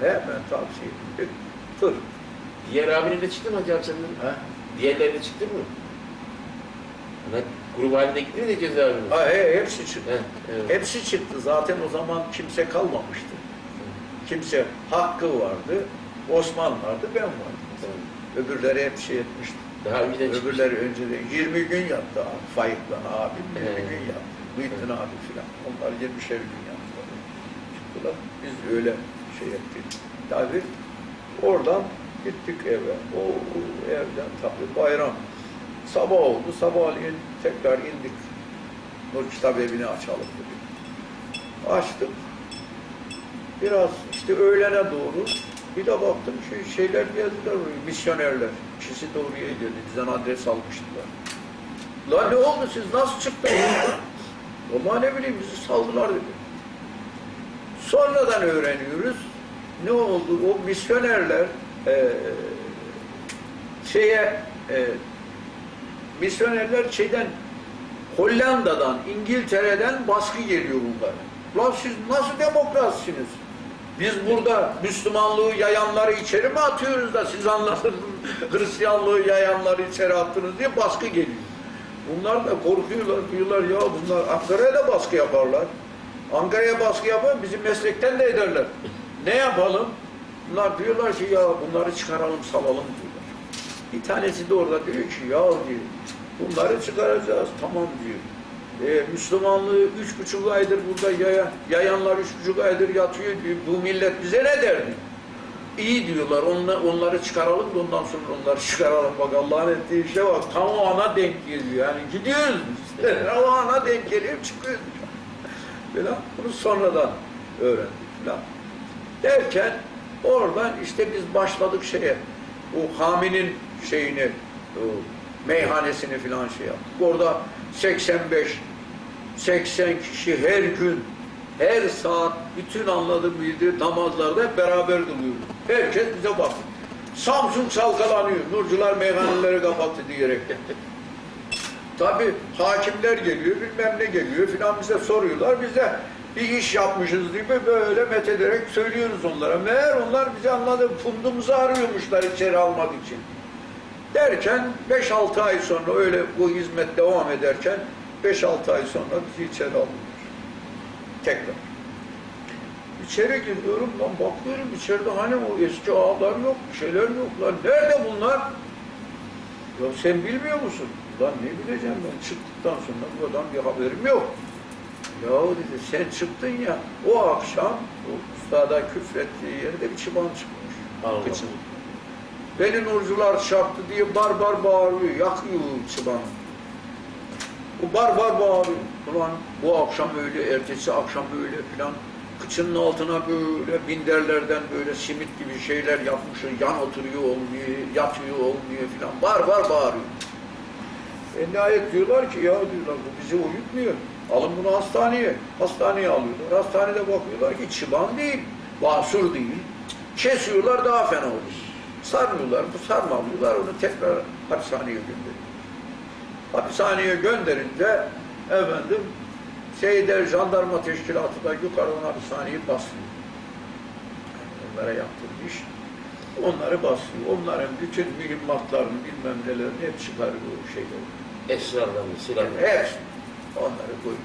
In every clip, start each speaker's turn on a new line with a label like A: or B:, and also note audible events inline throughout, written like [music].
A: Hemen tavsiye ettim. Fır.
B: Diğer abinin de çıktı mı Hacı senden?
A: Ha?
B: Diğerleri de çıktı mı? Bunlar grup halinde gitti mi de cezaevine?
A: Ha, he, hepsi çıktı.
B: He, evet.
A: Hepsi çıktı. Zaten o zaman kimse kalmamıştı. Kimse Hakkı vardı, Osman vardı, ben vardım.
B: Tamam.
A: Öbürleri hep şey etmişti.
B: Daha önceden.
A: Öbürleri önceden 20 gün yattı abi. Faik'ten abim 20
B: He.
A: gün yattı. Muhittin abi filan. Onlar 20'şer gün yattılar. Çıktılar. Biz öyle şey ettik. Tabii oradan gittik eve. O evden tabii bayram. Sabah oldu. Sabahleyin tekrar indik. Nur Kitap evini açalım dedik. Açtık. Biraz işte öğlene doğru bir de baktım şu şeyler geldiler misyonerler. İkisi de oraya geldi. Bizden adres almıştılar. Lan ne oldu siz nasıl çıktınız? Vallahi ne bileyim bizi saldılar dedi. Sonradan öğreniyoruz. Ne oldu? O misyonerler eee şeye eee misyonerler şeyden Hollanda'dan, İngiltere'den baskı geliyor bunlara. Lan siz nasıl demokratsiniz? Biz burada Müslümanlığı yayanları içeri mi atıyoruz da siz anladınız [laughs] Hristiyanlığı yayanları içeri attınız diye baskı geliyor. Bunlar da korkuyorlar, diyorlar ya bunlar Ankara'ya da baskı yaparlar. Ankara'ya baskı yapar, bizim meslekten de ederler. Ne yapalım? Bunlar diyorlar ki ya bunları çıkaralım, salalım diyorlar. Bir tanesi de orada diyor ki ya diyor, bunları çıkaracağız, tamam diyor. Ee, Müslümanlığı üç buçuk aydır burada yaya, yayanlar üç buçuk aydır yatıyor diyor. Bu millet bize ne derdi? İyi diyorlar, onla- onları çıkaralım da ondan sonra onları çıkaralım. Bak Allah'ın ettiği işe bak, tam o ana denk geliyor. Yani gidiyoruz işte, [laughs] o ana denk geliyor, çıkıyoruz. Falan. Bunu sonradan öğrendik falan. Derken oradan işte biz başladık şeye, o haminin şeyini, o meyhanesini falan şey yaptık. Orada 85, 80 kişi her gün, her saat bütün anladığım bildiği namazlarda hep beraber kılıyoruz. Herkes bize bakıyor. Samsun çalkalanıyor. Nurcular meyhaneleri kapattı diyerek. [laughs] Tabi hakimler geliyor, bilmem ne geliyor filan bize soruyorlar. Biz de bir iş yapmışız gibi böyle methederek söylüyoruz onlara. Meğer onlar bize anladı, fundumuzu arıyormuşlar içeri almak için. Derken 5-6 ay sonra öyle bu hizmet devam ederken 5-6 ay sonra bizi içeri aldılar. Tekrar. İçeri giriyorum lan bakıyorum içeride hani o eski ağlar yok, şeyler yok lan. Nerede bunlar? Ya sen bilmiyor musun? Lan ne bileceğim ben çıktıktan sonra buradan bir haberim yok. Ya dedi sen çıktın ya o akşam o ustada küfrettiği yerde bir çıban çıkmış.
B: Allah.
A: Kıçın. Beni nurcular çarptı diye bar bar bağırıyor, yakıyor çıbanı. O bar bar bağırıyor. Ulan bu akşam öyle, ertesi akşam böyle filan. Kıçının altına böyle binderlerden böyle simit gibi şeyler yapmış. Yan oturuyor olmuyor, yatıyor olmuyor filan. Bar bar bağırıyor. E nihayet diyorlar ki ya diyorlar bu bizi uyutmuyor. Alın bunu hastaneye. Hastaneye alıyorlar. Hastanede bakıyorlar ki çıban değil, basur değil. Kesiyorlar daha fena olur. Sarmıyorlar, bu sarmamıyorlar onu tekrar hapishaneye gönderiyor. Hapishaneye gönderince efendim şeyde jandarma teşkilatı da yukarıdan hapishaneyi basıyor. Onlara yaptığı iş onları basıyor. Onların bütün mühimmatlarını bilmem nelerini hep çıkarıyor şeyleri.
B: Esrarlarını, silahlarını.
A: Hepsi. Onları koyuyor.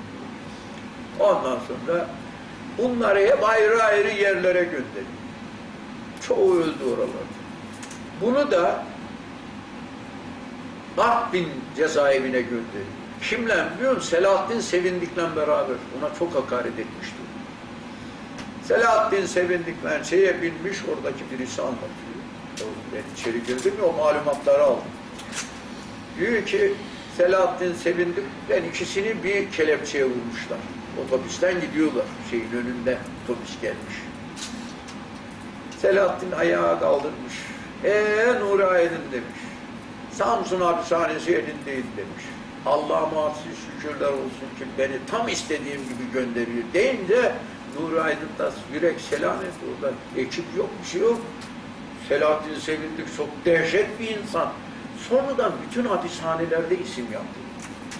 A: Ondan sonra bunları hep ayrı ayrı yerlere gönderiyor. Çoğu öldü oralarda. Bunu da Artvin cezaevine gönderiyor. Kimle biliyor musun? Selahattin Sevindik'le beraber. Ona çok hakaret etmişti. Selahattin Sevindik'le şeye binmiş, oradaki birisi anlatıyor. Ben içeri girdim ya, o malumatları aldım. Diyor ki Selahattin Sevindik, ben ikisini bir kelepçeye vurmuşlar. Otobüsten gidiyorlar. Şeyin önünde otobüs gelmiş. Selahattin ayağa kaldırmış. Eee Nuri Aydın demiş. Samsun hapishanesi elindeyim demiş. Allah'a mahsus şükürler olsun ki beni tam istediğim gibi gönderiyor deyince Nuri Aydın da yürek selam etti orada. Ekip yok, bir şey yok. Selahattin Sevindik çok dehşet bir insan. Sonradan bütün hapishanelerde isim yaptı.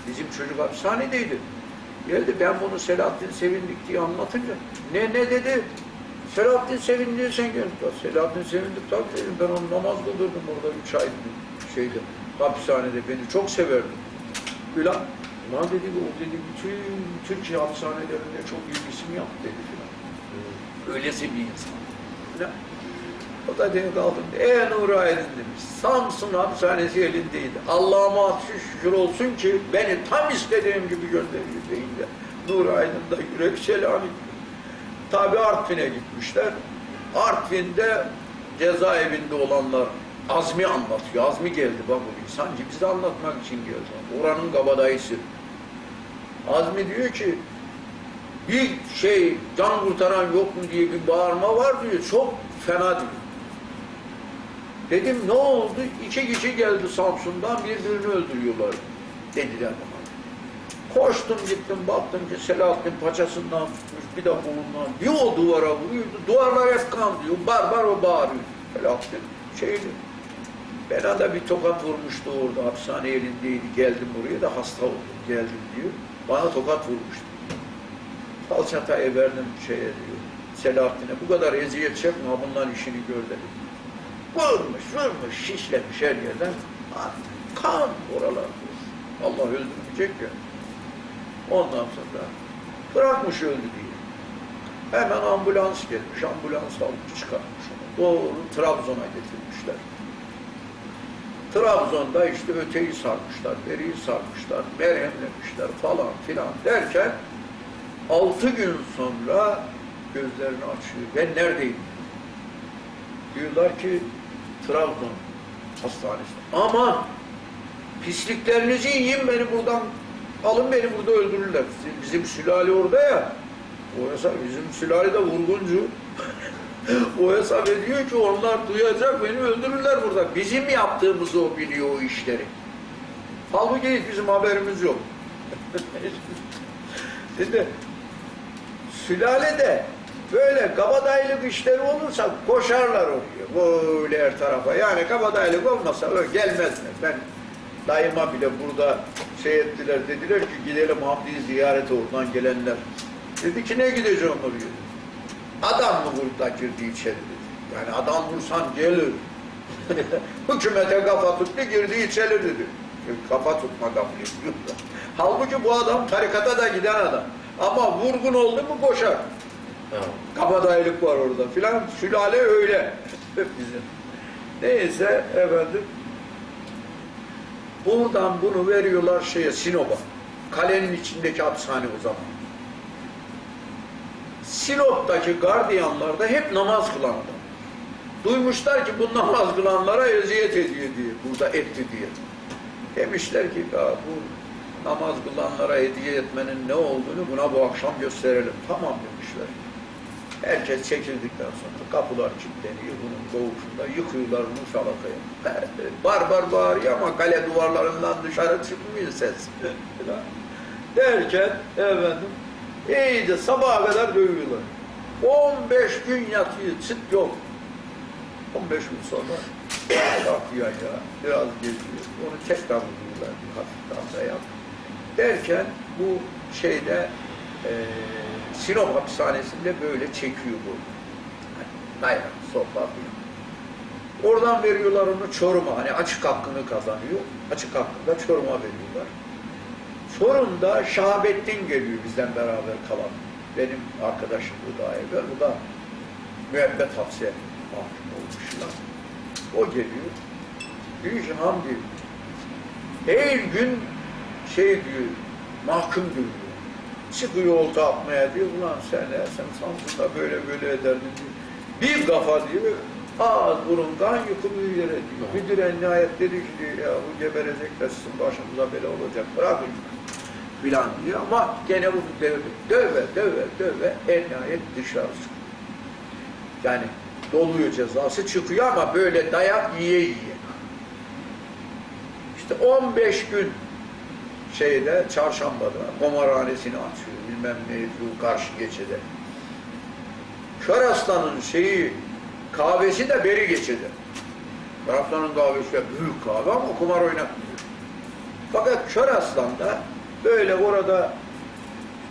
A: Bizim çocuk hapishanedeydi. Geldi ben bunu Selahattin Sevindik diye anlatınca ne ne dedi? Selahattin sevindi sen gel. Selahattin sevindi tabii dedim. Ben onu namaz kıldırdım orada üç ay şeyde hapishanede beni çok severdi. Filan. Ulan dedi o dedi bütün Türkiye hapishanelerinde çok büyük isim yaptı dedi filan. Öylesi bir insan. O da dedi kaldım. E Nuri Aydın demiş. Samsun hapishanesi elindeydi. Allah'ıma şükür olsun ki beni tam istediğim gibi gönderiyor deyince. Nuri Aydın da yürek selamı. Tabi Artvin'e gitmişler. Artvin'de cezaevinde olanlar Azmi anlatıyor. Azmi geldi bak buraya. Sanki bize anlatmak için geldi. Oranın kabadayısı. Azmi diyor ki bir şey can kurtaran yok mu diye bir bağırma var diyor. Çok fena diyor. Dedim ne oldu? İki kişi geldi Samsun'dan birbirini öldürüyorlar dediler bana. Koştum gittim baktım ki Selahattin paçasından tutmuş bir de kolundan bir o duvara vuruyordu. Duvarlar hep kan diyor. Barbar o bağırıyor. Selahattin şeydi. Bana da bir tokat vurmuştu orada hapishane elindeydi. Geldim buraya da hasta oldum. Geldim diyor. Bana tokat vurmuştu. Falçataya verdim şeye diyor. Selahattin'e bu kadar eziyet çekme ha bunların işini gör dedi. Vurmuş, vurmuş, şişlemiş her yerden. Kan oralar. Allah öldürmeyecek ya. Ondan sonra bırakmış öldü diye. Hemen ambulans gelmiş, ambulans alıp çıkarmış onu. Doğru Trabzon'a getirmişler. Trabzon'da işte öteyi sarmışlar, beriyi sarmışlar, merhemlemişler falan filan derken altı gün sonra gözlerini açıyor. Ben neredeyim? Diyorlar ki Trabzon hastanesinde. Aman pisliklerinizi yiyin beni buradan alın beni burada öldürürler. Bizim, sülale orada ya. O hesap bizim sülale de vurguncu. [laughs] o hesap ediyor ki onlar duyacak beni öldürürler burada. Bizim yaptığımızı o biliyor o işleri. Halbuki hiç bizim haberimiz yok. [laughs] Şimdi sülalede böyle kabadayılık işleri olursa koşarlar oraya. Böyle her tarafa. Yani kabadayılık olmasa öyle gelmezler. Ben dayıma bile burada şey ettiler. Dediler ki gidelim Hamdi'yi ziyarete oradan gelenler. Dedi ki ne gideceğim oraya? Adam mı burada girdi içeri dedi. Yani adam vursan gelir. [laughs] Hükümete kafa tuttu girdi içeri dedi. Kafa tutma ediyor. Halbuki bu adam tarikata da giden adam. Ama vurgun oldu mu koşar.
B: Tamam.
A: Kabadayılık var orada filan. Sülale öyle. Bizim. Neyse efendim. Buradan bunu veriyorlar şeye Sinop'a. Kalenin içindeki hapishane o zaman. Sinop'taki gardiyanlar da hep namaz kılan adam. Duymuşlar ki bu namaz kılanlara eziyet ediyor diye, burada etti diye. Demişler ki ya bu namaz kılanlara hediye etmenin ne olduğunu buna bu akşam gösterelim. Tamam demişler. Herkes çekildikten sonra kapılar kilitleniyor bunun doğuşunda. Yıkıyorlar bunu şalakaya. Bar bar bağırıyor ama kale duvarlarından dışarı çıkmıyor ses. [laughs] Derken efendim iyice sabaha kadar dövüyorlar. 15 gün yatıyor, çıt yok. 15 gün sonra [coughs] kalkıyor ya, biraz geziyor. Onu tekrar vuruyorlar bir hafif daha yap. Derken bu şeyde eee Sinop hapishanesinde böyle çekiyor bu. Dayak, sopa falan. Oradan veriyorlar onu Çorum'a. Hani açık hakkını kazanıyor. Açık hakkında Çorum'a veriyorlar. Çorum'da Şahabettin geliyor bizden beraber kalan. Benim arkadaşım bu daha evvel. Bu da müebbet hapse mahkum olmuşlar. O geliyor. Diyor ki Hamdi her gün şey diyor mahkum diyor. Çıkıyor olta atmaya diyor. Ulan sen sen Samsun'da böyle böyle ederdin diyor. Bir kafa diyor. Ağız burun kan yıkılıyor yere diyor. Müdüre nihayet dedi ki diyor ya bu geberecek de sizin başımıza bela olacak. Bırakın filan diyor ama gene bunu döve, döve, döve, döve en nihayet dışarı çıkıyor. Yani doluyor cezası çıkıyor ama böyle dayak yiye yiye. İşte 15 gün şeyde çarşambada kumarhanesini açıyor bilmem ne bu karşı geçede. Kör Aslan'ın şeyi kahvesi de beri geçede. Kör Aslan'ın kahvesi de büyük kahve ama kumar oynatmıyor. Fakat Kör Aslan da böyle orada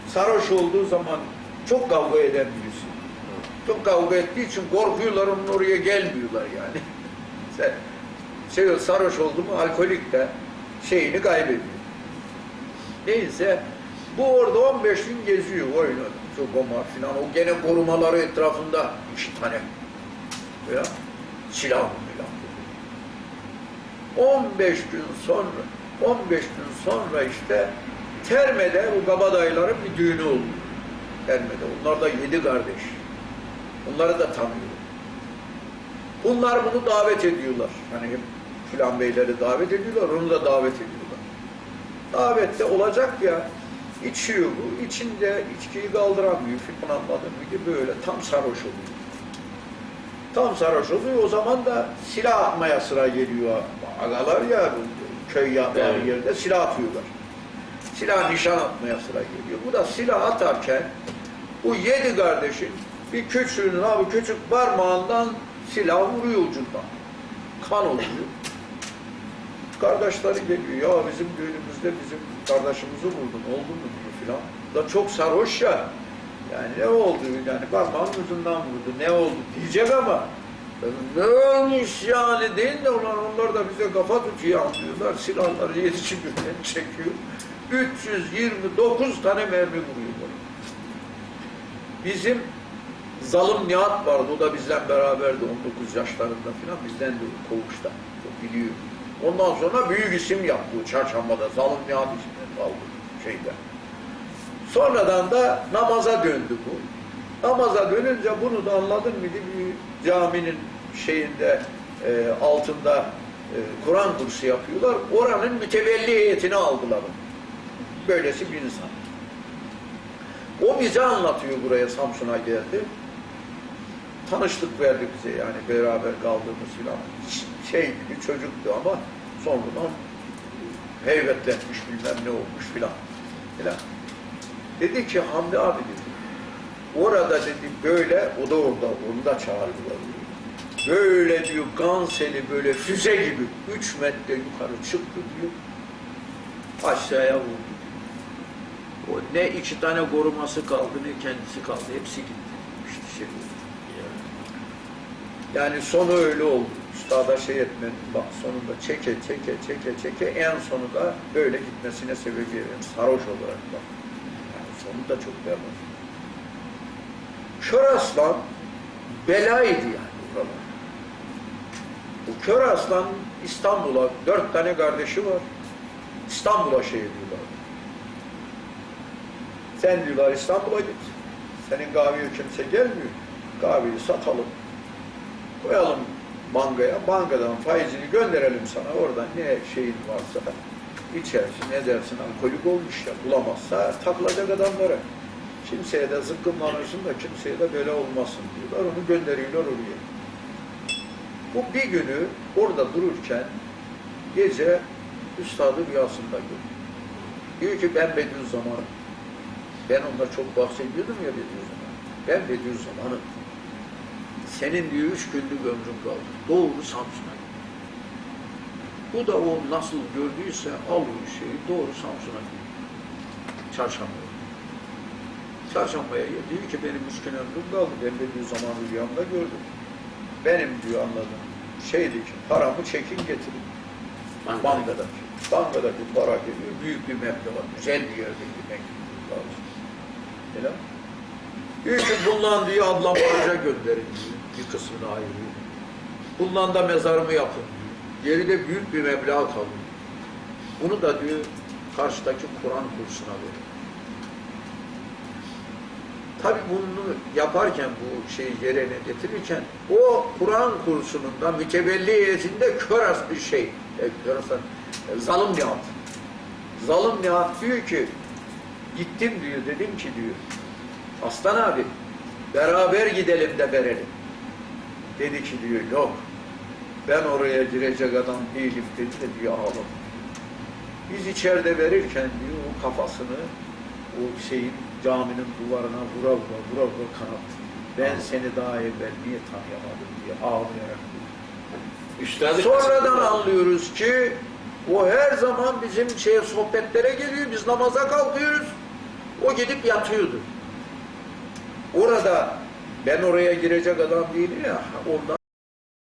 A: sarhoş olduğu zaman çok kavga eden birisi. Çok kavga ettiği için korkuyorlar onun oraya gelmiyorlar yani. [laughs] Sen şey sarhoş oldu mu alkolik de şeyini kaybediyor. Neyse bu orada 15 gün geziyor oynadı. Çok omar filan. O gene korumaları etrafında iki tane. Ya, silah filan. 15 gün sonra 15 gün sonra işte Terme'de bu kabadayıların bir düğünü oldu. Terme'de. Onlar da yedi kardeş. Onları da tanıyor. Bunlar bunu davet ediyorlar. Hani hep filan beyleri davet ediyorlar, onu da davet ediyorlar. Davette olacak ya, içiyor bu, içinde içkiyi kaldıramıyor filan anladın mı ki böyle tam sarhoş oluyor. Tam sarhoş oluyor, o zaman da silah atmaya sıra geliyor. Agalar ya, köy
B: Evet.
A: yerde silah atıyorlar. Silah nişan atmaya sıra geliyor. Bu da silah atarken bu yedi kardeşin bir küçüğünün abi küçük parmağından silah vuruyor ucundan. Kan oluyor. Kardeşleri geliyor. Ya bizim düğünümüzde bizim kardeşimizi vurdun. Oldu mu diyor filan. Da çok sarhoş ya. Yani ne oldu? Yani parmağın ucundan vurdu. Ne oldu? Diyecek ama ne olmuş yani değil de onlar, onlar da bize kafa tutuyor anlıyorlar. Silahları birden [laughs] çekiyor. 329 tane mermi vuruyorlar. Bizim Zalim Nihat vardı. O da bizden beraberdi 19 yaşlarında falan. Bizden de koğuşta. Çok biliyor. Ondan sonra büyük isim yaptı çarşambada. Zalim Nihat ismini aldı şeyde. Sonradan da namaza döndü bu. Namaza dönünce bunu da anladın mı? Bir caminin şeyinde e, altında e, Kur'an kursu yapıyorlar. Oranın mütevelli heyetini aldılar. Böylesi bir insan. O bize anlatıyor buraya Samsun'a geldi. Tanıştık verdi bize yani beraber kaldığımız filan. Şey bir çocuktu ama sonradan heybetlenmiş bilmem ne olmuş filan. filan. Dedi ki Hamdi abi dedi. Orada dedi böyle, o da orada, onu da çağırdılar. diyor. Böyle diyor Ganseli böyle füze gibi üç metre yukarı çıktı diyor. Aşağıya vurdu. O ne iki tane koruması kaldı ne kendisi kaldı. Hepsi gitti. İşte şey oldu. Yani sonu öyle oldu. Üstada şey etmen, bak sonunda çeke çeke çeke çeke en sonunda böyle gitmesine sebebiyet sarhoş olarak bak. Yani sonu da çok berbat. Kör aslan belaydı yani buralar. Bu kör aslan İstanbul'a dört tane kardeşi var. İstanbul'a şey ediyorlar. Sen diyorlar İstanbul'a git. Senin kahveye kimse gelmiyor. Kahveyi satalım. Koyalım bankaya. Bankadan faizini gönderelim sana. Oradan ne şeyin varsa içersin, ne dersin alkolik olmuş ya. Bulamazsa takılacak adamlara. Kimseye de zıkkımlanırsın da kimseye de böyle olmasın diyorlar. Onu gönderiyorlar oraya. Bu bir günü orada dururken gece üstadı rüyasında gördü. Diyor ki ben Bediüzzaman'ım. Ben onda çok bahsediyordum ya Bediüzzaman. Ben Bediüzzaman'ım. Senin diyor üç günlük ömrün kaldı. Doğru Samsun'a git. Bu da o nasıl gördüyse alıyor şeyi doğru Samsun'a gidiyor. Çarşambaya. Çarşambaya. Diyor ki benim üç gün ömrüm kaldı. Ben Bediüzzaman'ı rüyamda gördüm. Benim diyor anladım. Şeydi ki paramı çekin getirin.
B: Bankada.
A: Bankadaki. Bankadaki para geliyor. Büyük bir meblağ. Güzel bir yerde gitmek lazım. Öyle ki bundan diyor ablam haraca gönderin. Bir kısmını ayırıyor. Bundan da mezarımı yapın diyor. Geride büyük bir meblağ kalıyor. Bunu da diyor karşıdaki Kur'an kursuna verin. Tabi bunu yaparken bu şeyi yerine getirirken o Kur'an kursunun da mütevelli heyetinde kör as bir şey. E, kör aslan, e, zalim Nihat. Zalim Nihat diyor ki gittim diyor dedim ki diyor Aslan abi beraber gidelim de verelim. Dedi ki diyor yok ben oraya girecek adam değilim dedi de diyor ağlam. Biz içeride verirken diyor o kafasını o şeyin caminin duvarına vura vura vura vura kanattı. Ben seni daha evvel niye tanıyamadım diye ağlayarak diyor.
B: Üstadı
A: Sonradan anlıyoruz ki o her zaman bizim şeye sohbetlere geliyor. Biz namaza kalkıyoruz. O gidip yatıyordu. Orada Ben oraya girecek adam değilim ya. Ondan